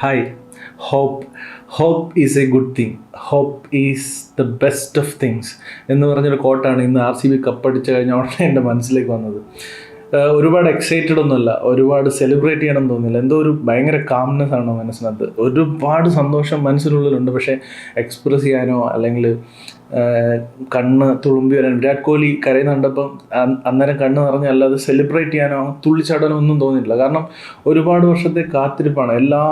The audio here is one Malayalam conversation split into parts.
Hi hope hope is a good thing hope is the best of things എന്ന് പറഞ്ഞൊരു കോട്ടാണ് ഇന്ന് ആർ സി ബി കപ്പടിച്ച് കഴിഞ്ഞ ഉടനെ എന്റെ മനസ്സിലേക്ക് വന്നത്. ഒരുപാട് എക്സൈറ്റഡ് ഒന്നുമല്ല. ഒരുപാട് സെലിബ്രേറ്റ് ചെയ്യണം തോന്നില്ല എന്തോ ഒരു ഭയങ്കര കാംനെസ് ആണ് മനസ്സിനകത്ത്. ഒരുപാട് സന്തോഷം മനസ്സിനുള്ളിലുണ്ട്. പക്ഷേ എക്സ്പ്രസ് ചെയ്യാനോ അല്ലെങ്കിൽ കണ്ണ് തുളുമ്പി വരാൻ. വിരാട് കോഹ്ലി കരയുന്ന കണ്ടപ്പം അന്നേരം കണ്ണ് നിറഞ്ഞ അല്ലാതെ സെലിബ്രേറ്റ് ചെയ്യാനോ തുള്ളിച്ചാടാനോ ഒന്നും തോന്നിയിട്ടില്ല. കാരണം ഒരുപാട് വർഷത്തെ കാത്തിരിപ്പാണ്. എല്ലാ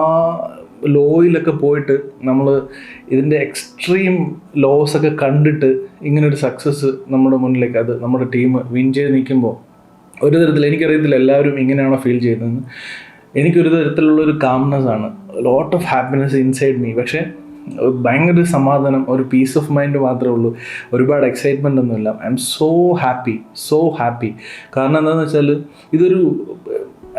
ലോയിലൊക്കെ പോയിട്ട് നമ്മൾ ഇതിന്റെ എക്സ്ട്രീം ലോസ് ഒക്കെ കണ്ടിട്ട് ഇങ്ങനൊരു സക്സസ് നമ്മുടെ മുന്നിലേക്ക് അത് നമ്മുടെ ടീം വിൻ ചെയ്ത് നിൽക്കുമ്പോൾ ഒരു തരത്തിൽ എനിക്കറിയത്തില്ല എല്ലാവരും ഇങ്ങനെയാണോ ഫീൽ ചെയ്യുന്നതെന്ന്. എനിക്കൊരു തരത്തിലുള്ള ഒരു കാംനെസ് ആണ്. Lot of happiness inside me പക്ഷേ ഭയങ്കര സമാധാനം ഒരു പീസ് ഓഫ് മൈൻഡ് മാത്രമേ ഉള്ളൂ. ഒരുപാട് എക്സൈറ്റ്മെന്റ് ഒന്നുമില്ല. I'm so happy so happy കാരണം എന്താണെന്ന് വെച്ചാൽ ഇതൊരു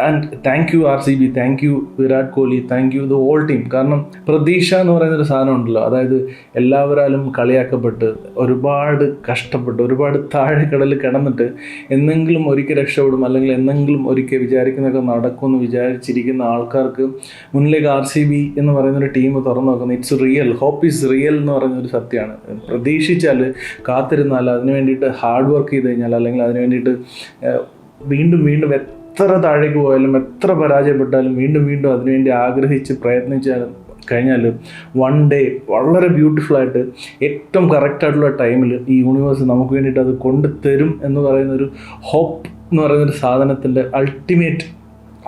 and thank you R C B thank you Virat Kohli thank you the all team കാരണം പ്രതീക്ഷ എന്ന് പറയുന്ന ഒരു സാധനം ഉണ്ടല്ലോ. അതായത് എല്ലാവരാലും കളിയാക്കപ്പെട്ട് ഒരുപാട് കഷ്ടപ്പെട്ട് ഒരുപാട് താഴെ കടലിൽ കിടന്നിട്ട് എന്തെങ്കിലും ഒരിക്കൽ രക്ഷപ്പെടും അല്ലെങ്കിൽ എന്തെങ്കിലും ഒരിക്കൽ വിചാരിക്കുന്നതൊക്കെ നടക്കുമെന്ന് വിചാരിച്ചിരിക്കുന്ന ആൾക്കാർക്ക് മുന്നിലേക്ക് ആർ സി ബി എന്ന് പറയുന്ന ഒരു ടീം തുറന്നു നോക്കുന്നത് it's real hope is real എന്ന് പറയുന്ന ഒരു സത്യമാണ്. പ്രതീക്ഷിച്ചാൽ കാത്തിരുന്നാൽ അതിന് വേണ്ടിയിട്ട് ഹാർഡ് വർക്ക് ചെയ്ത് കഴിഞ്ഞാൽ അല്ലെങ്കിൽ അതിന് വേണ്ടിയിട്ട് വീണ്ടും വീണ്ടും എത്ര താഴേക്ക് പോയാലും എത്ര പരാജയപ്പെട്ടാലും വീണ്ടും വീണ്ടും അതിനുവേണ്ടി ആഗ്രഹിച്ച് പ്രയത്നിച്ചാലും കഴിഞ്ഞാൽ വൺ ഡേ വളരെ ബ്യൂട്ടിഫുൾ ആയിട്ട് ഏറ്റവും കറക്റ്റായിട്ടുള്ള ടൈമിൽ ഈ യൂണിവേഴ്സ് നമുക്ക് വേണ്ടിയിട്ട് അത് കൊണ്ടുതരും എന്ന് പറയുന്ന ഒരു ഹോപ്പ് എന്ന് പറയുന്ന ഒരു സാധനത്തിന്റെ അൾട്ടിമേറ്റ്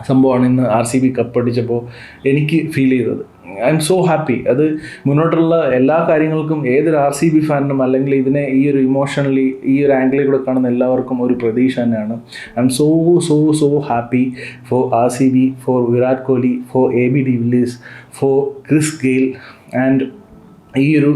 സംഭവമാണ് ഇന്ന് ആർ സി ബി കപ്പടിച്ചപ്പോൾ എനിക്ക് ഫീൽ ചെയ്തത്. ഐ എം സോ ഹാപ്പി അത് മുന്നോട്ടുള്ള എല്ലാ കാര്യങ്ങൾക്കും ഏതൊരു ആർ സി ബി ഫാനിനും അല്ലെങ്കിൽ ഇതിനെ ഈ ഒരു ഇമോഷണലി ഈ ഒരു ആംഗിളിൽ കൂടെ കാണുന്ന എല്ലാവർക്കും ഒരു പ്രതീക്ഷ തന്നെയാണ്. I'm so so so happy for R C B for Virat Kohli for A B de Villiers for Chris Gayle and ഈ ഒരു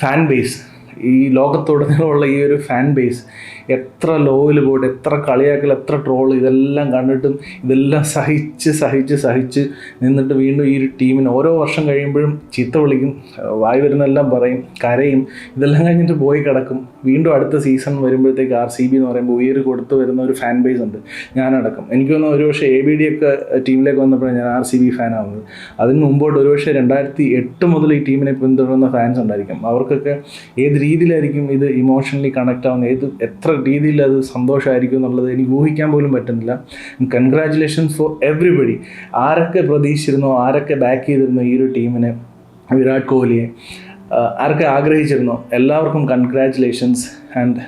ഫാൻ ബേസ് ഈ ലോകത്തുടനീളമുള്ള ഈ ഒരു ഫാൻ ബേസ് എത്ര ലോയിൽ പോയിട്ട് എത്ര കളിയാക്കൽ എത്ര ട്രോൾ ഇതെല്ലാം കണ്ടിട്ടും ഇതെല്ലാം സഹിച്ച് സഹിച്ച് സഹിച്ച് നിന്നിട്ട് വീണ്ടും ഈ ഒരു ടീമിന് ഓരോ വർഷം കഴിയുമ്പോഴും ചീത്ത വിളിക്കും വായി വരുന്നെല്ലാം പറയും കരയും ഇതെല്ലാം കഴിഞ്ഞിട്ട് പോയി കിടക്കും. വീണ്ടും അടുത്ത സീസൺ വരുമ്പോഴത്തേക്ക് ആർ സി ബി എന്ന് പറയുമ്പോൾ ഉയർ കൊടുത്തു വരുന്ന ഒരു ഫാൻ ബേസ് ഉണ്ട്. ഞാനടക്കം. എനിക്ക് തോന്നുന്നു ഒരു പക്ഷേ എ ബി ഡി ഒക്കെ ടീമിലേക്ക് വന്നപ്പോഴാണ് ഞാൻ ആർ സി ബി ഫാൻ ആവുന്നത്. അതിന് മുമ്പോട്ട് ഒരുപക്ഷെ രണ്ടായിരത്തി എട്ട് മുതൽ ഈ ടീമിനെ പിന്തുടരുന്ന ഫാൻസ് ഉണ്ടായിരിക്കും. അവർക്കൊക്കെ ഏത് രീതിയിലായിരിക്കും ഇത് ഇമോഷണലി കണക്ട് ആവുന്നത്? ഏത് എത്ര രീതിയിൽ അത് സന്തോഷമായിരിക്കും എന്നുള്ളത് എനിക്ക് ഊഹിക്കാൻ പോലും പറ്റുന്നില്ല. കൺഗ്രാറ്റുലേഷൻസ് ഫോർ എവറിബഡി ആരൊക്കെ പ്രതീക്ഷിച്ചിരുന്നോ ആരൊക്കെ ബാക്ക് ചെയ്തിരുന്നോ ഈ ഒരു ടീമിനെ വിരാട് കോഹ്ലിയെ? ആരൊക്കെ ആഗ്രഹിച്ചിരുന്നോ? എല്ലാവർക്കും കൺഗ്രാറ്റുലേഷൻസ് ആൻഡ്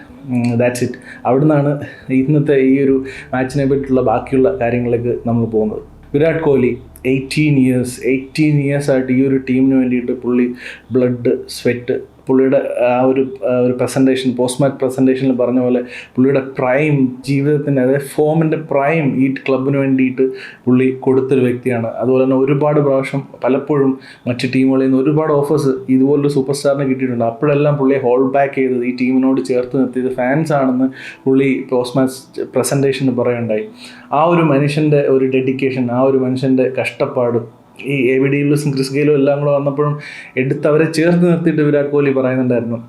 ദാറ്റ്സ് ഇറ്റ് അവിടെ നിന്നാണ് ഇന്നത്തെ ഈ ഒരു മാച്ചിനെ പറ്റിയുള്ള ബാക്കിയുള്ള കാര്യങ്ങളിലേക്ക് നമ്മൾ പോകുന്നത്. Virat Kohli eighteen years eighteen years ആയിട്ട് ഈ ഒരു ടീമിന് വേണ്ടിയിട്ട് പുള്ളി ബ്ലഡ് സ്വെറ്റ് പുള്ളിയുടെ ആ ഒരു ഒരു പ്രസന്റേഷൻ പോസ്റ്റ് മാച്ച് പ്രസന്റേഷനിൽ പറഞ്ഞ പോലെ പുള്ളിയുടെ പ്രൈം ജീവിതത്തിന്റെ അതായത് ഫോമിന്റെ പ്രൈം ഈ ക്ലബിന് വേണ്ടിയിട്ട് പുള്ളി കൊടുത്തൊരു വ്യക്തിയാണ്. അതുപോലെ തന്നെ ഒരുപാട് പ്രാവശ്യം പലപ്പോഴും മറ്റ് ടീമുകളിൽ നിന്ന് ഒരുപാട് ഓഫേഴ്സ് ഇതുപോലൊരു സൂപ്പർ സ്റ്റാറിന് കിട്ടിയിട്ടുണ്ട്. അപ്പോഴെല്ലാം പുള്ളിയെ ഹോൾഡ് ബാക്ക് ചെയ്തത് ഈ ടീമിനോട് ചേർത്ത് നിർത്തിയത് ഫാൻസ് ആണെന്ന് പുള്ളി പോസ്റ്റ് മാച്ച് പ്രസന്റേഷന് പറയുണ്ടായി ആ ഒരു മനുഷ്യന്റെ ഒരു ഡെഡിക്കേഷൻ ആ ഒരു മനുഷ്യന്റെ കഷ്ടപ്പാട് ഈ എ ബി ഡി വില്ലിസും ക്രിസ് ഗെയിലും എല്ലാം കൂടെ വന്നപ്പോഴും എടുത്ത് അവരെ ചേർത്ത് നിർത്തിയിട്ട് വിരാട് കോഹ്ലി പറയുന്നുണ്ടായിരുന്നു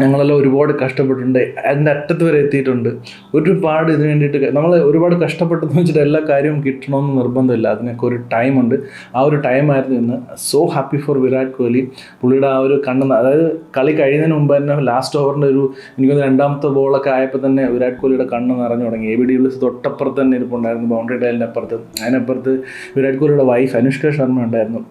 ഞങ്ങളെല്ലാം ഒരുപാട് കഷ്ടപ്പെട്ടിട്ടുണ്ട്. അതിന്റെ അറ്റത്ത് വരെ എത്തിയിട്ടുണ്ട്. ഒരുപാട് ഇതിന് വേണ്ടിയിട്ട് നമ്മൾ ഒരുപാട് കഷ്ടപ്പെട്ടെന്ന് വെച്ചിട്ട് എല്ലാ കാര്യവും കിട്ടണമെന്ന് നിർബന്ധമില്ല. അതിനൊക്കെ ഒരു ടൈമുണ്ട് ആ ഒരു ടൈമായിരുന്നു ഇന്ന്. So happy for Virat Kohli. പുള്ളിയുടെ ആ ഒരു കണ്ണ് അതായത് കളി കഴിയുന്നതിന് മുമ്പ് തന്നെ ലാസ്റ്റ് ഓവറിന്റെ ഒരു എനിക്കൊന്ന് രണ്ടാമത്തെ ബോളൊക്കെ ആയപ്പോൾ തന്നെ വിരാട് കോഹ്ലിയുടെ കണ്ണ് നിറഞ്ഞു തുടങ്ങി. എ ബി ഡി വിളിച്ച് തൊട്ടപ്പുറത്ത് തന്നെ ഇരിപ്പുണ്ടായിരുന്നു. ബൗണ്ടറി ടൈലിന്റെ അപ്പുറത്ത്. അതിനപ്പുറത്ത് വിരാട് കോഹ്ലിയുടെ വൈഫ് അനുഷ്ക ശർമ്മ ഉണ്ടായിരുന്നു.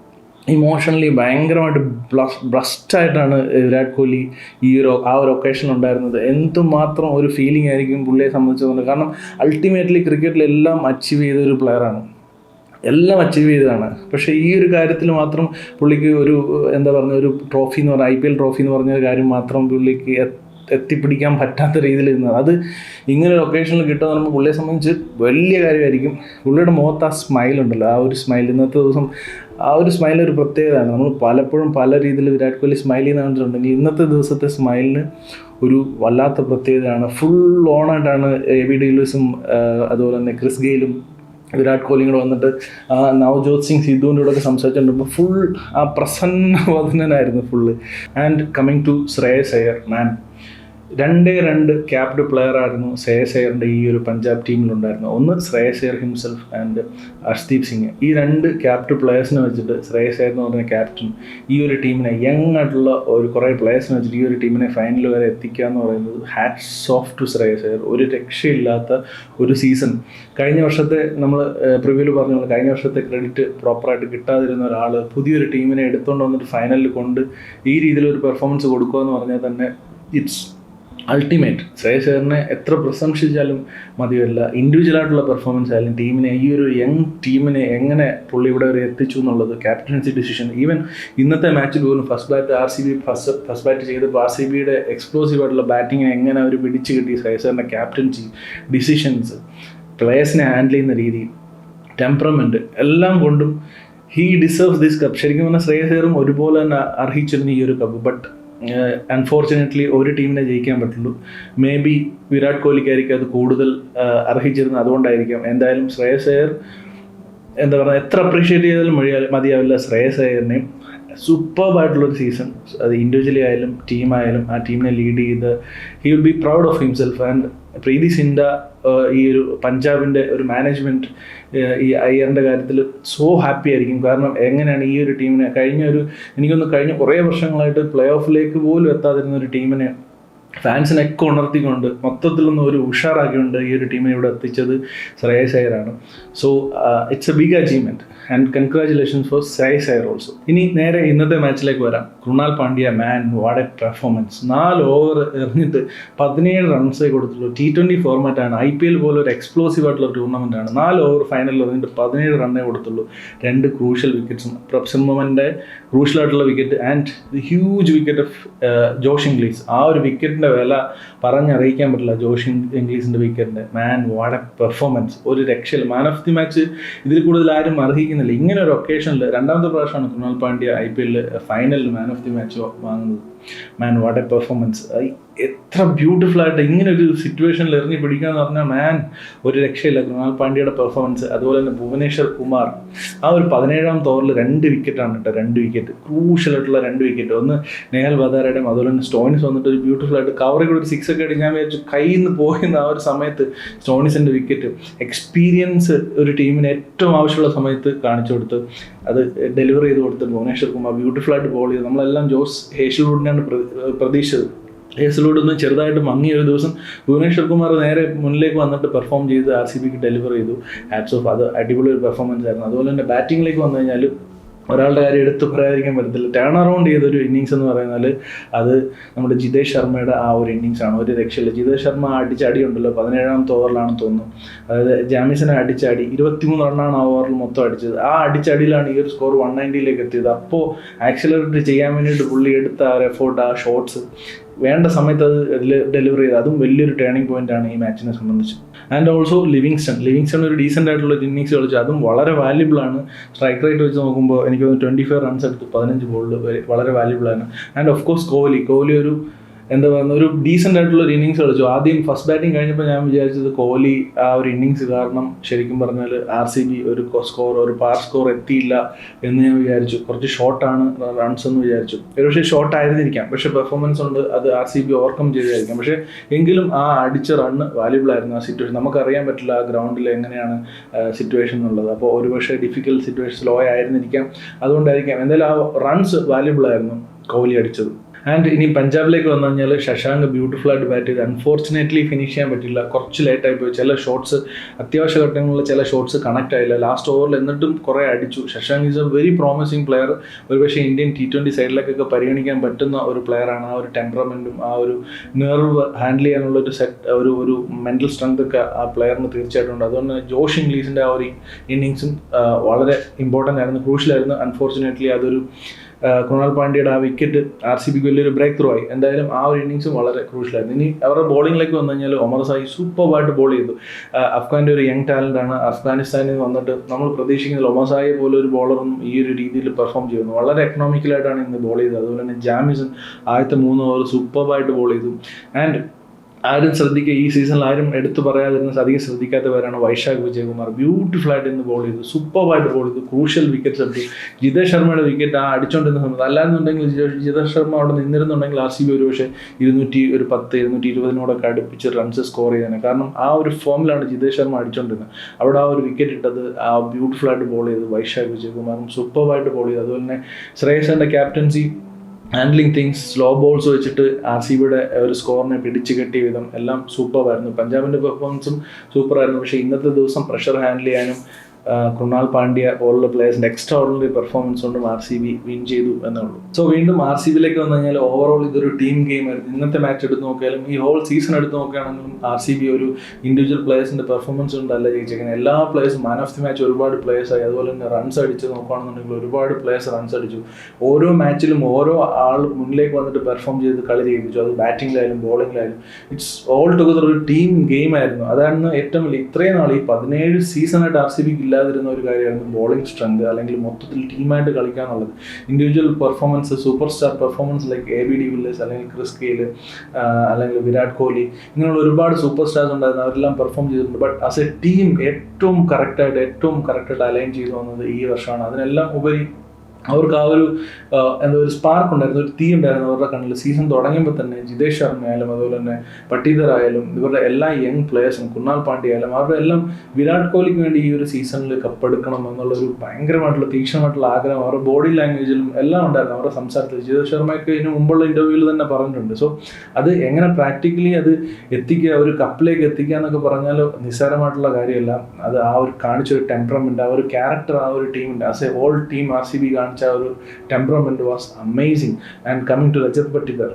ഇമോഷണലി ഭയങ്കരമായിട്ട് ബ്ലസ് ബ്ലസ്റ്റായിട്ടാണ് വിരാട് കോഹ്ലി ഈ ഒരു ആ ഒരു ഒക്കേഷൻ ഉണ്ടായിരുന്നത്. എന്തുമാത്രം ഒരു ഫീലിംഗ് ആയിരിക്കും പുള്ളിയെ സംബന്ധിച്ചതുകൊണ്ട്. കാരണം അൾട്ടിമേറ്റ്ലി ക്രിക്കറ്റിലെല്ലാം അച്ചീവ് ചെയ്ത ഒരു പ്ലെയറാണ് എല്ലാം അച്ചീവ് ചെയ്തതാണ്. പക്ഷേ ഈ ഒരു കാര്യത്തിൽ മാത്രം പുള്ളിക്ക് ഒരു എന്താ പറഞ്ഞ ഒരു ട്രോഫി എന്ന് പറഞ്ഞാൽ ഐ പി എൽ ട്രോഫി എന്ന് പറഞ്ഞ ഒരു കാര്യം മാത്രം പുള്ളിക്ക് എത്തിപ്പിടിക്കാൻ പറ്റാത്ത രീതിയിൽ ഇരുന്നത്. അത് ഇങ്ങനെ ലൊക്കേഷനിൽ കിട്ടുക എന്ന് പറയുമ്പോൾ പുള്ളിയെ സംബന്ധിച്ച് വലിയ കാര്യമായിരിക്കും. പുള്ളിയുടെ മുഖത്ത് ആ സ്മൈൽ ഉണ്ടല്ലോ. ആ ഒരു സ്മൈൽ ഇന്നത്തെ ദിവസം ആ ഒരു സ്മൈൽ ഒരു പ്രത്യേകതയാണ്. നമ്മൾ പലപ്പോഴും പല രീതിയിൽ വിരാട് കോഹ്ലി സ്മൈൽ ചെയ്യുന്ന കണ്ടിട്ടുണ്ടെങ്കിൽ ഇന്നത്തെ ദിവസത്തെ സ്മൈലിന് ഒരു വല്ലാത്ത പ്രത്യേകതയാണ്. ഫുൾ ഓണായിട്ടാണ് എ ബി ഡീലേഴ്സും അതുപോലെ തന്നെ ക്രിസ് ഗെയിലും വിരാട് കോഹ്ലിയും കൂടെ വന്നിട്ട് നവജോത് സിംഗ് സിദ്ധുവിന്റെ കൂടെ ഒക്കെ സംസാരിച്ചിട്ടുണ്ടപ്പോൾ ഫുൾ ആ പ്രസന്നവദനായിരുന്നു full and coming to Shreyas Iyer man രണ്ടേ രണ്ട് ക്യാപ്ഡ് പ്ലെയർ ആയിരുന്നു ശ്രേയസ് അയ്യറിന്റെ ഈ ഒരു പഞ്ചാബ് ടീമിലുണ്ടായിരുന്നു ഒന്ന് ശ്രേയസ് അയ്യർ ഹിംസെൽഫ് ആൻഡ് അർഷ്ദീപ് സിംഗ്. ഈ രണ്ട് ക്യാപ്ഡ് പ്ലെയേഴ്സിനെ വെച്ചിട്ട് ശ്രേയസ് അയ്യർ എന്ന് പറഞ്ഞ ക്യാപ്റ്റൻ ഈ ഒരു ടീമിനെ യങ് ആയിട്ടുള്ള ഒരു കുറേ പ്ലെയേഴ്സിനെ വെച്ചിട്ട് ഈ ഒരു ടീമിനെ ഫൈനൽ വരെ എത്തിക്കുക എന്ന് പറയുന്നത് hats off to Shreyas Iyer ഒരു രക്ഷയില്ലാത്ത ഒരു സീസൺ കഴിഞ്ഞ വർഷത്തെ നമ്മൾ പ്രിവ്യൂൽ പറഞ്ഞ കഴിഞ്ഞ വർഷത്തെ ക്രെഡിറ്റ് പ്രോപ്പറായിട്ട് കിട്ടാതിരുന്ന ഒരാൾ പുതിയൊരു ടീമിനെ എടുത്തുകൊണ്ട് വന്നിട്ട് ഫൈനലിൽ കൊണ്ട് ഈ രീതിയിലൊരു പെർഫോമൻസ് കൊടുക്കുക എന്ന് പറഞ്ഞാൽ തന്നെ ഇറ്റ്സ് അൾട്ടിമേറ്റ് ശ്രേയസ് എത്ര പ്രശംസിച്ചാലും മതിയല്ല. ഇൻഡിവിജ്വൽ ആയിട്ടുള്ള പെർഫോമൻസ് ആയാലും ടീമിനെ ഈ ഒരു യങ് ടീമിനെ എങ്ങനെ പുള്ളി ഇവിടെ വരെ എത്തിച്ചു എന്നുള്ളത് ക്യാപ്റ്റൻസി ഡിസിഷൻ ഈവൻ ഇന്നത്തെ മാച്ചിൽ പോലും first bat R C B first first bat ചെയ്തപ്പോൾ ആർ സി ബിയുടെ എക്സ്പ്ലോസീവ് ആയിട്ടുള്ള ബാറ്റിങ്ങിനെ എങ്ങനെ അവർ പിടിച്ച് കിട്ടി ശ്രേയസ് ക്യാപ്റ്റൻസി ഡിസിഷൻസ് പ്ലേയേഴ്സിനെ ഹാൻഡിൽ ചെയ്യുന്ന രീതി ടെമ്പറമെന്റ് എല്ലാം കൊണ്ടും ഹീ ഡിസേർവ്സ് ദിസ് കപ്പ് ശരിക്കും പറഞ്ഞാൽ ശ്രേയസ് ഒരുപോലെ തന്നെ അർഹിച്ചിരുന്നു ഈ ഒരു കപ്പ് ബട്ട് അൺഫോർച്ചുനേറ്റ്ലി ഒരു ടീമിനെ ജയിക്കാൻ പറ്റുള്ളൂ. മേ ബി വിരാട് കോഹ്ലിക്കായിരിക്കും അത് കൂടുതൽ അർഹിച്ചിരുന്നത് അതുകൊണ്ടായിരിക്കാം. എന്തായാലും ശ്രേയസ് അയ്യർ എന്താ പറയുക എത്ര അപ്രീഷിയേറ്റ് ചെയ്താലും മഴ മതിയാവില്ല ശ്രേയസ് അയ്യറിനെയും. സൂപ്പർബായിട്ടുള്ളൊരു സീസൺ അത് ഇൻഡിവിജ്വലി ആയാലും ടീമായാലും ആ ടീമിനെ ലീഡ് ചെയ്ത് he will be proud of himself and Preity Zinta ഈ ഒരു പഞ്ചാബിന്റെ ഒരു മാനേജ്മെന്റ് ഈ അയ്യറിന്റെ കാര്യത്തിൽ സോ ഹാപ്പി ആയിരിക്കും. കാരണം എങ്ങനെയാണ് ഈ ഒരു ടീമിനെ കഴിഞ്ഞ ഒരു എനിക്കൊന്ന് കഴിഞ്ഞ കുറേ വർഷങ്ങളായിട്ട് പ്ലേ ഓഫിലേക്ക് പോലും എത്താതിരുന്ന ഒരു ടീമിനെ ഫാൻസിനൊക്കെ ഉണർത്തിക്കൊണ്ട് മൊത്തത്തിലൊന്ന് ഒരു ഉഷാറാക്കിക്കൊണ്ട് ഈ ഒരു ടീമിനെ ഇവിടെ എത്തിച്ചത് Shreyas അയ്യറാണ് so it's a big achievement and congratulations for Shreyas Iyer also ഇനി നേരെ ഇന്നത്തെ മാച്ചിലേക്ക് വരാം. Krunal Pandya man what a performance നാല് ഓവർ എറിഞ്ഞിട്ട് പതിനേഴ് റൺസേ കൊടുത്തുള്ളൂ ടി ട്വന്റി ഫോർമാറ്റാണ് ഐ പി എൽ പോലെ ഒരു എക്സ്പ്ലോസീവ് ആയിട്ടുള്ള ടൂർണമെന്റ് ആണ്. നാല് ഓവർ ഫൈനലിൽ എറിഞ്ഞിട്ട് പതിനേഴ് റണ്ണേ കൊടുത്തുള്ളൂ രണ്ട് ക്രൂഷ്യൽ വിക്കറ്റ്സും പ്രപ്സൻ മൊമന്റെ ക്രൂഷ്യൽ ആയിട്ടുള്ള wicket and the huge wicket of Josh Inglis. ആ ഒരു വിക്കറ്റിന്റെ വില പറഞ്ഞറിയിക്കാൻ പറ്റില്ല. ജോഷ് ഇംഗ്ലീഷിന്റെ വിക്കറ്റിന്റെ മാൻ വാട്ട് എ പെർഫോമൻസ് ഒരു രക്ഷയിൽ മാൻ ഓഫ് ദി മാച്ച് ഇതിൽ കൂടുതൽ ആരും അർഹിക്കുന്നില്ല. ഇങ്ങനെ ഒരു ഒക്കേഷനിൽ രണ്ടാമത്തെ പ്രാവശ്യമാണ് കൃണാൽ പാണ്ഡ്യ ഐ പി എല്ലിൽ ഫൈനലിൽ മാൻ ഓഫ് ദി മാച്ച് വാങ്ങുന്നത്. മാൻ വാട്ട് എ പെർഫോമൻസ് എത്ര ബ്യൂട്ടിഫുൾ ആയിട്ട് ഇങ്ങനെ ഒരു സിറ്റുവേഷനിൽ ഇറങ്ങി പിടിക്കുക എന്ന് പറഞ്ഞാൽ മാൻ ഒരു രക്ഷയില്ല കൃണാൽ പാണ്ഡ്യയുടെ പെർഫോമൻസ് അതുപോലെ തന്നെ ഭുവനേശ്വർ കുമാർ. ആ ഒരു പതിനേഴാം തോറിൽ രണ്ട് വിക്കറ്റാണ് കേട്ടോ രണ്ട് വിക്കറ്റ് ക്രൂഷ്യൽ ആയിട്ടുള്ള രണ്ട് വിക്കറ്റ് ഒന്ന് നേഹൽ ബദാരയുടെയും അതുപോലെ തന്നെ സ്റ്റോണിസ് വന്നിട്ട് ഒരു ബ്യൂട്ടിഫുൾ ആയിട്ട് കവറിൽ കൂടി ഒരു സിക്സ് ഒക്കെ അടിച്ച് ഞാൻ വിചാരിച്ചു കയ്യിൽ നിന്ന് പോയിരുന്ന ആ ഒരു സമയത്ത് സ്റ്റോണിസിന്റെ വിക്കറ്റ് എക്സ്പീരിയൻസ് ഒരു ടീമിന് ഏറ്റവും ആവശ്യമുള്ള സമയത്ത് കാണിച്ചു കൊടുത്ത് അത് ഡെലിവർ ചെയ്ത് കൊടുത്ത് ഭുവനേശ്വർ കുമാർ. ബ്യൂട്ടിഫുൾ ആയിട്ട് ബോൾ ചെയ്ത്. നമ്മളെല്ലാം ജോസ് ഹേഷൽവുഡിനാണ് പ്രതീക്ഷിച്ചത്. ഒന്ന് ചെറുതായിട്ട് മങ്ങിയ ഒരു ദിവസം ഭുവനേശ്വർ കുമാർ നേരെ മുന്നിലേക്ക് വന്നിട്ട് പെർഫോം ചെയ്ത് ആർ സി ബിക്ക് ഡെലിവർ ചെയ്തു. ഹാറ്റ്സ് ഓഫ് അത് അടിപൊളി ഒരു പെർഫോമൻസ് ആയിരുന്നു. അതുപോലെ തന്നെ ബാറ്റിങ്ങിലേക്ക് വന്നു കഴിഞ്ഞാൽ ഒരാളുടെ കാര്യം എടുത്തു പറയാതിരിക്കാൻ പറ്റത്തില്ല. ടേൺ അറൗണ്ട് ചെയ്തൊരു ഇന്നിങ്സ് എന്ന് പറയുന്നത് അത് നമ്മുടെ ജിതേഷ് ശർമ്മയുടെ ആ ഒരു ഇന്നിങ്സ് ആണ്. ഒരു രക്ഷയില്ല. ജിതേഷ് ശർമ്മ അടിച്ച അടി ഉണ്ടല്ലോ. പതിനേഴാമത്തെ ഓവറിലാണ് തോന്നുന്നു. അതായത് ജാമിസിനെ അടിച്ച അടി. ഇരുപത്തിമൂന്ന് റണ്ണാണ് ആ ഓവറിൽ മൊത്തം അടിച്ചത്. ആ അടിച്ച അടിയിലാണ് ഈ ഒരു സ്കോർ വൺ നയന്റിയിലേക്ക് എത്തിയത്. അപ്പോൾ ആക്സിലറേറ്റ് ചെയ്യാൻ വേണ്ടിയിട്ട് പുള്ളി എടുത്ത ആ എഫോർട്ട് ആ ഷോട്ട്സ് വേണ്ട സമയത്ത് അത് ഡെലിവർ ചെയ്ത്. അതും വലിയൊരു ടേണിംഗ് പോയിന്റ് ആണ് ഈ മാച്ചിനെ സംബന്ധിച്ച്. ആൻഡ് ഓൾസോ ലിവിങ്സ്റ്റൺ ലിവിങ്സ്റ്റൺ ഒരു ഡീസെന്റ് ആയിട്ടുള്ള ഇന്നിങ്സ് കളിച്ചു. അതും വളരെ വാല്യുബിൾ ആണ്. സ്ട്രൈക്ക് റേറ്റ് വെച്ച് നോക്കുമ്പോൾ എനിക്ക് തോന്നുന്നു ട്വന്റി ഫൈവ് റൺസ് എടുത്തു പതിനഞ്ച് ബോളിൽ വളരെ വാല്യുബിൾ ആണ്. And of course Kohli Kohli ഒരു എന്താ പറയുക ഒരു ഡീസെന്റ് ആയിട്ടുള്ള ഒരു ഇന്നിങ്സ് കളിച്ചു. ആദ്യം ഫസ്റ്റ് ബാറ്റിംഗ് കഴിഞ്ഞപ്പോൾ ഞാൻ വിചാരിച്ചത് കോഹ്ലി ആ ഒരു ഇന്നിങ്സ് കാരണം ശരിക്കും പറഞ്ഞാൽ ആർ സി ബി ഒരു സ്കോർ ഒരു പാർ സ്കോർ എത്തിയില്ല എന്ന് ഞാൻ വിചാരിച്ചു. കുറച്ച് ഷോർട്ടാണ് റൺസ് എന്ന് വിചാരിച്ചു. ഒരുപക്ഷെ ഷോർട്ട് ആയിരുന്നിരിക്കാം. പക്ഷെ പെർഫോമൻസ് ഉണ്ട് അത് ആർ സി ബി ഓവർകം ചെയ്തായിരിക്കാം. പക്ഷേ എങ്കിലും ആ അടിച്ച റണ്ണ് വാല്യുബിൾ ആയിരുന്നു ആ സിറ്റുവേഷൻ നമുക്കറിയാൻ പറ്റില്ല ആ ഗ്രൗണ്ടിൽ എങ്ങനെയാണ് സിറ്റുവേഷൻ എന്നുള്ളത്. അപ്പോൾ ഒരുപക്ഷെ ഡിഫിക്കൽട്ട് സിറ്റുവേഷൻ സ്ലോ ആയിരുന്നിരിക്കാം. അതുകൊണ്ടായിരിക്കാം. എന്തായാലും ആ റൺസ് വാല്യുബിൾ ആയിരുന്നു കോഹ്ലി അടിച്ചത്. ആൻഡ് ഇനി പഞ്ചാബിലേക്ക് വന്നു കഴിഞ്ഞാൽ ശശാങ്ക് ബ്യൂട്ടിഫുൾ ആയിട്ട് ബാറ്റ് ചെയ്ത്. അൺഫോർച്ചുനേറ്റ്ലി ഫിനിഷ് ചെയ്യാൻ പറ്റില്ല കുറച്ച് ലേറ്റായി പോയി. ചില ഷോട്ട്സ് അത്യാവശ്യ ഘട്ടങ്ങളിൽ ചില ഷോട്ട്സ് കണക്ട് ആയില്ല. ലാസ്റ്റ് ഓവറിൽ എന്നിട്ടും കുറേ അടിച്ചു. Shashank is a very promising player ഒരുപക്ഷെ ഇന്ത്യൻ ടി ട്വന്റി സൈഡിലേക്കൊക്കെ പരിഗണിക്കാൻ പറ്റുന്ന ഒരു പ്ലെയറാണ് ആ ഒരു ടെമ്പറമെന്റും ആ ഒരു നെർവ് ഹാൻഡിൽ ചെയ്യാനുള്ള ഒരു സെറ്റ് ഒരു ഒരു മെന്റൽ സ്ട്രെങ്ത് ഒക്കെ ആ പ്ലെയറിന് തീർച്ചയായിട്ടും ഉണ്ട്. അതുകൊണ്ട് ജോഷ് ഇംഗ്ലീഷിന്റെ ആ ഒരു ഇന്നിങ്സും വളരെ ഇമ്പോർട്ടന്റ് ആയിരുന്നു. ക്രൂഷ്യലായിരുന്നു അൺഫോർച്ചുനേറ്റ്ലി അതൊരു കൃണാൽ പാണ്ഡ്യയുടെ ആ വിക്കറ്റ് ആർ സി ബിക്ക് വലിയൊരു ബ്രേക്ക് ത്രൂ ആയി. എന്തായാലും ആ ഒരു ഇന്നിങ്സും വളരെ ക്രൂഷ്യലായിരുന്നു ഇനി അവരുടെ ബോളിംഗിലേക്ക് വന്നു കഴിഞ്ഞാൽ ഒമർ സായി സൂപ്പർവായിട്ട് ബോൾ ചെയ്തു. അഫ്ഗാന്റെ ഒരു യങ് ടാലന്റ് ആണ്. അഫ്ഗാനിസ്ഥാനിൽ വന്നിട്ട് നമ്മൾ പ്രതീക്ഷിക്കുന്നത് ഒമർ സായി പോലെ ഒരു ബോളറൊന്നും ഈ ഒരു രീതിയിൽ പെർഫോം ചെയ്യുന്നു. വളരെ എക്കണോമിക്കലായിട്ടാണ് ഇന്ന് ബോൾ ചെയ്തത്. അതുപോലെ തന്നെ ജാമിസൺ ആദ്യത്തെ മൂന്ന് ഓവർ സൂപ്പർവായിട്ട് ബോൾ ചെയ്തു. ആൻഡ് ആരും ശ്രദ്ധിക്കുക ഈ സീസണിൽ ആരും എടുത്തു പറയാതിരുന്ന അധികം ശ്രദ്ധിക്കാത്ത പേരാണ് വൈശാഖ് വിജയകുമാർ. ബ്യൂട്ടിഫുൾ ആയിട്ട് ഇന്ന് ബോൾ ചെയ്തു. സൂപ്പർവായിട്ട് ബോൾ ചെയ്തു. ക്രൂഷ്യൽ വിക്കറ്റ്സ് എടുത്തു ജിതേഷ് ശർമ്മയുടെ വിക്കറ്റ് ആ അടിച്ചുകൊണ്ടിരുന്ന സമയത്ത്. അല്ലാന്നുണ്ടെങ്കിൽ ജിതേഷ് ശർമ്മ അവിടെ നിന്നിരുന്നുണ്ടെങ്കിൽ ആർ സി ബി ഒരു പക്ഷേ ഇരുന്നൂറ്റി ഒരു പത്ത് ഇരുന്നൂറ്റി ഇരുപതിനോടൊക്കെ അടുപ്പിച്ച് റൺസ് സ്കോർ ചെയ്തേനെ. കാരണം ആ ഒരു ഫോമിലാണ് ജിതേഷ് ശർമ്മ അടിച്ചുകൊണ്ടിരുന്നത് അവിടെ ആ ഒരു വിക്കറ്റ് ഇട്ടത് ആ ബ്യൂട്ടിഫുൾ ആയിട്ട് ബോൾ ചെയ്ത് വൈശാഖ് വിജയകുമാറും സൂപ്പർവായിട്ട് ബോൾ ചെയ്തു. അതുപോലെ തന്നെ ശ്രേയസന്റെ captaincy handling things slow balls വെച്ചിട്ട് ആർ സി ബിയുടെ ഒരു സ്കോറിനെ പിടിച്ചു കെട്ടിയ വിധം എല്ലാം സൂപ്പർ ആയിരുന്നു. പഞ്ചാബിന്റെ പെർഫോമൻസും സൂപ്പറായിരുന്നു പക്ഷേ ഇന്നത്തെ ദിവസം പ്രഷർ ഹാൻഡിൽ ചെയ്യാനും കൃണാൽ പാണ്ഡ്യ പോലുള്ള പ്ലെയേഴ്സിന്റെ എക്സ്ട്രാ ഓർഡിനറി പെർഫോമൻസ് കൊണ്ടും ആർ സി ബി വിൻ ചെയ്തു എന്നുള്ളൂ. സോ വീണ്ടും ആർ സി ബിയിലേക്ക് വന്നു കഴിഞ്ഞാൽ ഓവറോൾ ഇതൊരു ടീം ഗെയിം ആയിരുന്നു. ഇന്നത്തെ മാച്ച് എടുത്ത് നോക്കിയാലും ഈ ഹോൾ സീസൺ എടുത്ത് നോക്കുകയാണെങ്കിലും ആർ സി ബി ഒരു ഇൻഡിവിജ്വൽ പ്ലെയേഴ്സിന്റെ പെർഫോമൻസ് കൊണ്ടല്ല ജയിച്ചേക്കുന്നത്. എല്ലാ പ്ലേയേഴ്സും മാൻ ഓഫ് ദി മാച്ച് ഒരുപാട് ആയി. അതുപോലെ തന്നെ റൺസ് അടിച്ച് നോക്കുകയാണെന്നുണ്ടെങ്കിൽ ഒരുപാട് പ്ലേയേഴ്സ് റൺസ് അടിച്ചു. ഓരോ മാച്ചിലും ഓരോ ആൾ മുന്നിലേക്ക് വന്നിട്ട് പെർഫോം ചെയ്ത് കളി ചെയ്യിപ്പിച്ചു അത് ബാറ്റിംഗിലായാലും ബോളിംഗിലായാലും ഇറ്റ്സ് ഓൾ ടുഗദർ ഒരു ടീം ഗെയിം ആയിരുന്നു. അതാണ് ഏറ്റവും വലിയ ഇത്രയും നാൾ ഈ പതിനേഴ് സീസണായിട്ട് ആർ സി ബിക്ക് ഇല്ലാതിരുന്ന ഒരു കാര്യമായിരുന്നു ബോളിംഗ് സ്ട്രെങ്ത് അല്ലെങ്കിൽ മൊത്തത്തിൽ ടീമായിട്ട് കളിക്കാനുള്ളത്. Individual performance super star performance like A B de Villiers അല്ലെങ്കിൽ ക്രിസ് ഗെയിൽ അല്ലെങ്കിൽ വിരാട് കോഹ്ലി ഇങ്ങനെയുള്ള ഒരുപാട് സൂപ്പർ സ്റ്റാർസ് ഉണ്ടായിരുന്നു. അവരെല്ലാം പെർഫോം ചെയ്തിട്ടുണ്ട്. ബട്ട് ആസ് എ ടീം ഏറ്റവും കറക്റ്റായിട്ട് ഏറ്റവും കറക്റ്റായിട്ട് അലൈൻ ചെയ്തു വന്നത് ഈ വർഷമാണ്. അതിനെല്ലാം ഉപരി അവർക്ക് ആ ഒരു എന്താ ഒരു സ്പാർക്ക് ഉണ്ടായിരുന്നു ഒരു തീ ഉണ്ടായിരുന്നു അവരുടെ കണ്ണിൽ സീസൺ തുടങ്ങുമ്പോൾ തന്നെ ജിതേഷ് ശർമ്മ ആയാലും അതുപോലെ തന്നെ പട്ടീധർ ആയാലും ഇവരുടെ എല്ലാ യങ് പ്ലേയേഴ്സും കുന്നാൽ പാണ്ഡ്യ ആയാലും അവരുടെ എല്ലാം വിരാട് കോഹ്ലിക്ക് വേണ്ടി ഈ ഒരു സീസണിൽ കപ്പെടുക്കണം എന്നുള്ള ഒരു ഭയങ്കരമായിട്ടുള്ള തീക്ഷണമായിട്ടുള്ള ആഗ്രഹം. അവരുടെ ബോഡി ലാംഗ്വേജിലും എല്ലാം ഉണ്ടായിരുന്നു അവരുടെ സംസാരത്തിൽ. ജിതേഷ് ശർമ്മയ്ക്ക് ഇതിന് മുമ്പുള്ള ഇന്റർവ്യൂവിൽ തന്നെ പറഞ്ഞിട്ടുണ്ട്. സോ അത് എങ്ങനെ പ്രാക്ടിക്കലി അത് എത്തിക്കുക ഒരു കപ്പിലേക്ക് എത്തിക്കുക എന്നൊക്കെ പറഞ്ഞാൽ നിസ്സാരമായിട്ടുള്ള കാര്യമല്ല. അത് ആ ഒരു കാണിച്ച ഒരു ടെമ്പറമെന്റ് ആ ഒരു ക്യാരക്ടർ ആ ഒരു ടീമിന്റെ as a all team R C B കാണിച്ച ആ ഒരു temperament was amazing and coming to Rajat Patidar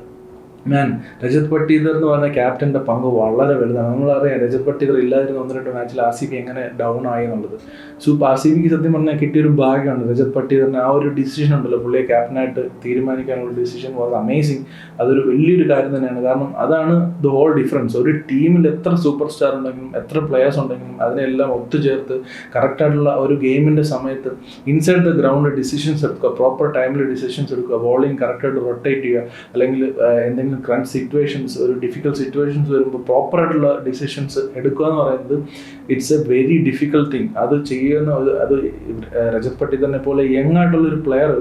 man Rajat Patidar എന്ന് പറഞ്ഞ ക്യാപ്റ്റന്റെ പങ്ക് വളരെ വലുതാണ്. നമ്മളറിയാം രജത് പട്ടീദർ ഇല്ലാതിരുന്ന ഒന്ന് രണ്ട് മാച്ചിൽ ആർ സി ബി എങ്ങനെ ഡൗൺ ആയി എന്നുള്ളത്. സൂപ്പർ ആർ സി ബിക്ക് സത്യം പറഞ്ഞാൽ കിട്ടിയൊരു ഭാഗ്യമാണ്. രജത് പട്ടീദറിന് ആ ഒരു ഡിസിഷൻ ഉണ്ടല്ലോ. പുള്ളിയെ ക്യാപ്റ്റനായിട്ട് തീരുമാനിക്കാനുള്ള ഡിസിഷൻ വാസ് അമേസിങ് അതൊരു വലിയൊരു കാര്യം തന്നെയാണ്. കാരണം അതാണ് ദ ഹോൾ ഡിഫറൻസ് ഒരു ടീമിൽ എത്ര സൂപ്പർ സ്റ്റാർ ഉണ്ടെങ്കിലും എത്ര പ്ലെയേഴ്സ് ഉണ്ടെങ്കിലും അതിനെല്ലാം ഒത്തുചേർത്ത് കറക്റ്റായിട്ടുള്ള ഒരു ഗെയിമിന്റെ സമയത്ത് ഇൻസൈഡ് ദ ഗ്രൗണ്ട് ഡിസിഷൻസ് എടുക്കുക പ്രോപ്പർ ടൈമിൽ ഡിസിഷൻസ് എടുക്കുക ബോളിംഗ് കറക്റ്റായിട്ട് റൊട്ടേറ്റ് ചെയ്യുക അല്ലെങ്കിൽ എന്തെങ്കിലും ക്രണ്ട് സിറ്റുവേഷൻസ് ഒരു ഡിഫിക്കൽട്ട് സിറ്റുവേഷൻസ് വരുമ്പോൾ പ്രോപ്പറായിട്ടുള്ള ഡിസിഷൻസ് എടുക്കുക എന്ന് പറയുന്നത് it's a very difficult thing അത് ചെയ്യുന്ന അത് രജത് പട്ടിദറിനെ പോലെ യങ് ആയിട്ടുള്ള ഒരു പ്ലെയർ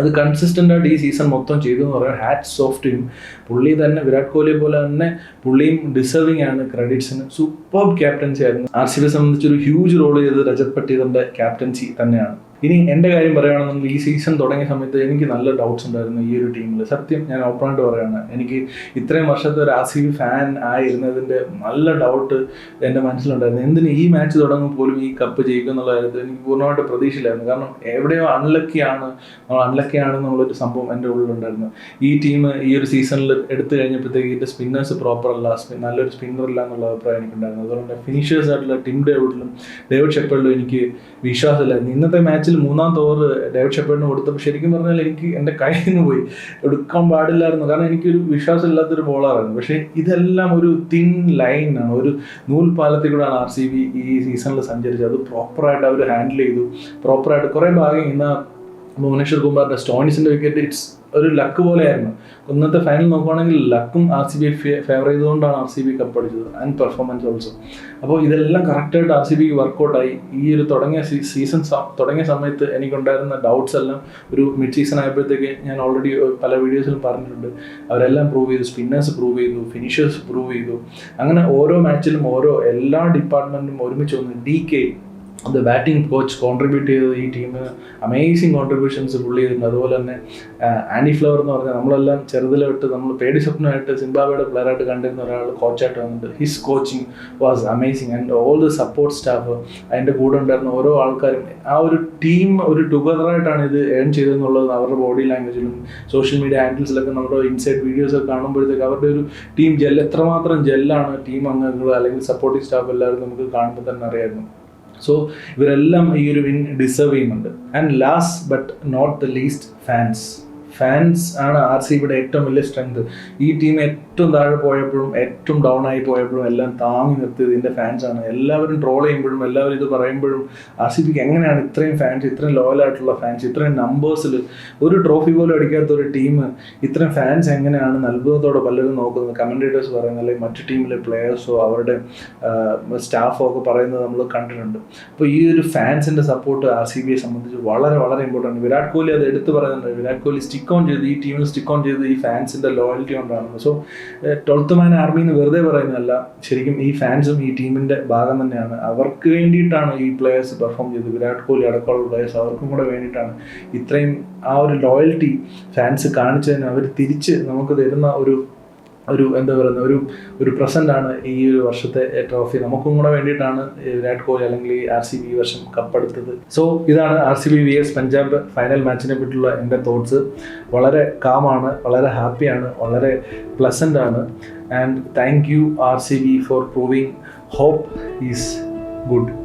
അത് കൺസിസ്റ്റന്റ് ആയിട്ട് ഈ സീസൺ മൊത്തം ചെയ്തു എന്ന് പറയാം. ഹാറ്റ് ടീം പുള്ളി തന്നെ വിരാട് കോഹ്ലി പോലെ തന്നെ പുള്ളിയും ഡിസേർവിംഗ് ആണ് ക്രെഡിറ്റ്സിന് സൂപ്പർ ക്യാപ്റ്റൻസി ആയിരുന്നു. ആർ സി ബിയെ സംബന്ധിച്ച് ഒരു ഹ്യൂജ് റോൾ ചെയ്തത് രജത് പട്ടീദറിന്റെ ക്യാപ്റ്റൻസി തന്നെയാണ്. ഇനി എന്റെ കാര്യം പറയുകയാണെന്നുണ്ടെങ്കിൽ ഈ സീസൺ തുടങ്ങിയ സമയത്ത് എനിക്ക് നല്ല ഡൗട്ട്സ് ഉണ്ടായിരുന്നു ഈ ഒരു ടീമിൽ സത്യം ഞാൻ ഓപ്പണായിട്ട് പറയുകയാണ്. എനിക്ക് ഇത്രയും വർഷത്തെ ഒരു ബി ഫാൻ ആയിരുന്നതിന്റെ നല്ല ഡൗട്ട് എന്റെ മനസ്സിലുണ്ടായിരുന്നു. എന്തിന് ഈ മാച്ച് തുടങ്ങുമ്പോൾ പോലും ഈ കപ്പ് ജയിക്കും എന്നുള്ള കാര്യത്തിൽ എനിക്ക് പൂർണമായിട്ട് പ്രതീക്ഷയില്ലായിരുന്നു. കാരണം എവിടെയോ അൺലക്കി ആണ്. നമ്മൾ അൺലക്കി ആണെന്നുള്ളൊരു സംഭവം എന്റെ ഉള്ളിലുണ്ടായിരുന്നു. ഈ ടീം ഈ ഒരു സീസണിൽ എടുത്തു കഴിഞ്ഞപ്പോഴത്തേക്ക് ഇതിന്റെ സ്പിന്നേഴ്സ് പ്രോപ്പർ അല്ല. നല്ലൊരു സ്പിന്നർ ഇല്ല എന്നുള്ള അഭിപ്രായം എനിക്കുണ്ടായിരുന്നു. അതുകൊണ്ട് ഫിനിഷേഴ്സ് ആയിട്ടുള്ള ടിം ഡേവിഡിലും ഡേവിഡ് ഷെപ്പേർഡിലും എനിക്ക് വിശ്വാസമില്ലായിരുന്നു. ഇന്നത്തെ മാച്ചിൽ മൂന്നാം തോർ ഡേവിഡ് ഷെപ്പേർഡിന് കൊടുത്തപ്പോൾ ശരിക്കും പറഞ്ഞാൽ എനിക്ക് എന്റെ കയ്യിൽ നിന്ന് പോയി. എടുക്കാൻ പാടില്ലായിരുന്നു. കാരണം എനിക്കൊരു വിശ്വാസമില്ലാത്തൊരു ബോളറായിരുന്നു പക്ഷേ ഇതെല്ലാം ഒരു തിൻ ലൈനാണ് ഒരു നൂൽപാലത്തിൽ കൂടെയാണ് ആർ സി ബി ഈ സീസണിൽ സഞ്ചരിച്ചത്. അത് പ്രോപ്പറായിട്ട് അവർ ഹാൻഡിൽ ചെയ്തു. പ്രോപ്പറായിട്ട് കുറേ ഭാഗം ഇന്ന് ഭുവനേശ്വർ കുമാറിന്റെ സ്റ്റോണിസിന്റെ വിക്കറ്റ് ഇറ്റ്സ് ഒരു ലക്ക് പോലെയായിരുന്നു. ഇന്നത്തെ ഫൈനൽ നോക്കുകയാണെങ്കിൽ ലക്കും ആർ സി ബി ഫേവർ ചെയ്തുകൊണ്ടാണ് ആർ സി ബി കപ്പ് അടിച്ചത് ആൻഡ് പെർഫോമൻസ് ഓൾസോ അപ്പോൾ ഇതെല്ലാം കറക്റ്റായിട്ട് ആർ സി ബിക്ക് വർക്കൗട്ടായി ഈ ഒരു തുടങ്ങിയ സീസൺ തുടങ്ങിയ സമയത്ത് എനിക്കുണ്ടായിരുന്ന ഡൗട്ട്സ് എല്ലാം ഒരു മിഡ് സീസൺ ആയപ്പോഴത്തേക്ക് ഞാൻ ഓൾറെഡി പല വീഡിയോസിലും പറഞ്ഞിട്ടുണ്ട്. അവരെല്ലാം പ്രൂവ് ചെയ്തു സ്പിന്നേഴ്സ് പ്രൂവ് ചെയ്തു ഫിനിഷേഴ്സ് പ്രൂവ് ചെയ്തു. അങ്ങനെ ഓരോ മാച്ചിലും ഓരോ എല്ലാ ഡിപ്പാർട്ട്മെന്റും ഒരുമിച്ച് വന്ന് D K the batting coach contribute ചെയ്തത് ഈ ടീമിന് അമേസിങ് കോൺട്രിബ്യൂഷൻസ് പുള്ളി ചെയ്തിട്ടുണ്ട്. അതുപോലെ തന്നെ ആൻഡി ഫ്ലവർ എന്ന് പറഞ്ഞാൽ നമ്മളെല്ലാം ചെറുതിലെ വിട്ട് നമ്മൾ പേടി സ്വപ്നമായിട്ട് സിംബാബയുടെ പ്ലെയറായിട്ട് കണ്ടിരുന്ന ഒരാൾ കോച്ചായിട്ട് വന്നിട്ട് his coaching was amazing and all the support staff അതിന്റെ കൂടെ ഉണ്ടായിരുന്ന ഓരോ ആൾക്കാരും ആ ഒരു ടീം ഒരു ടുഗദറായിട്ടാണ് ഇത് ഏൺ ചെയ്തതെന്നുള്ളത് അവരുടെ ബോഡി ലാംഗ്വേജിലും സോഷ്യൽ മീഡിയ ഹാൻഡിൽസിലൊക്കെ നമ്മുടെ ഇൻസൈഡ് വീഡിയോസൊക്കെ കാണുമ്പോഴത്തേക്ക് അവരുടെ ഒരു ടീം ജെൽ എത്രമാത്രം ജെല്ലാണ് ടീം അംഗങ്ങൾ അല്ലെങ്കിൽ സപ്പോർട്ടിംഗ് സ്റ്റാഫ് എല്ലാവരും നമുക്ക് കാണുമ്പോൾ തന്നെ അറിയായിരുന്നു സോ ഇവരെല്ലാം ഈ ഒരു വിൻ ഡിസേർവ് ചെയ്യുന്നുണ്ട്. And last but not the least fans fans ആണ് ആർ സി ബിയുടെ ഏറ്റവും വലിയ സ്ട്രെങ്ത് ഈ ടീം ഏറ്റവും താഴെ പോയപ്പോഴും ഏറ്റവും ഡൗൺ ആയി പോയപ്പോഴും എല്ലാം താങ്ങി നിർത്തിയത് ഇതിന്റെ ഫാൻസ് ആണ്. എല്ലാവരും ട്രോൾ ചെയ്യുമ്പോഴും എല്ലാവരും ഇത് പറയുമ്പോഴും ആർ സി ബിക്ക് എങ്ങനെയാണ് ഇത്രയും ഫാൻസ് ഇത്രയും ലോയലായിട്ടുള്ള ഫാൻസ് ഇത്രയും നമ്പേഴ്സിൽ ഒരു ട്രോഫി പോലും അടിക്കാത്ത ഒരു ടീം ഇത്രയും ഫാൻസ് എങ്ങനെയാണ് അത്ഭുതത്തോടെ പലരും നോക്കുന്നത്? കമന്റേറ്റേഴ്സ് പറയുന്നത് അല്ലെങ്കിൽ മറ്റു ടീമിലെ പ്ലെയേഴ്സോ അവരുടെ സ്റ്റാഫോ ഒക്കെ പറയുന്നത് നമ്മൾ കണ്ടിട്ടുണ്ട്. അപ്പോൾ ഈ ഒരു ഫാൻസിന്റെ സപ്പോർട്ട് ആർ സി ബിയെ സംബന്ധിച്ച് വളരെ വളരെ ഇമ്പോർട്ടന്റ് വിരാട് കോഹ്ലി അത് എടുത്തു പറയുന്നുണ്ട്. വിരാട് കോഹ്ലി സ്റ്റിക്ക് ഓൺ ചെയ്ത് ഈ ടീമിൽ സ്റ്റിക്ക് ഓൺ ചെയ്ത് ഈ ഫാൻസിന്റെ ലോയൽറ്റി കൊണ്ടാണ്. സോ ട്വൽത്ത് മാൻ ആർമി എന്ന് വെറുതെ പറയുന്നതല്ല. ശരിക്കും ഈ ഫാൻസും ഈ ടീമിന്റെ ഭാഗം തന്നെയാണ്. അവർക്ക് വേണ്ടിയിട്ടാണ് ഈ പ്ലെയേഴ്സ് പെർഫോം ചെയ്തത്. വിരാട് കോഹ്ലി അടക്കമുള്ള പ്ലെയേഴ്സ് അവർക്കും കൂടെ വേണ്ടിയിട്ടാണ്. ഇത്രയും ആ ഒരു ലോയൽറ്റി ഫാൻസ് കാണിച്ചതിന് അവർ തിരിച്ച് നമുക്ക് തരുന്ന ഒരു ഒരു എന്താ പറയുന്ന ഒരു ഒരു പ്രസന്റ് ആണ് ഈ ഒരു വർഷത്തെ ട്രോഫി നമുക്കും കൂടെ വേണ്ടിയിട്ടാണ് വിരാട് കോഹ്ലി അല്ലെങ്കിൽ ആർ സി ബി ഈ വർഷം കപ്പെടുത്തത് സോ ഇതാണ് R C B V S Punjab final മാച്ചിനെ പറ്റിയുള്ള എന്റെ തോട്ട്സ് വളരെ കാമാണ് വളരെ ഹാപ്പിയാണ് വളരെ പ്ലസന്റ് ആണ്. And thank you R C B for proving hope is good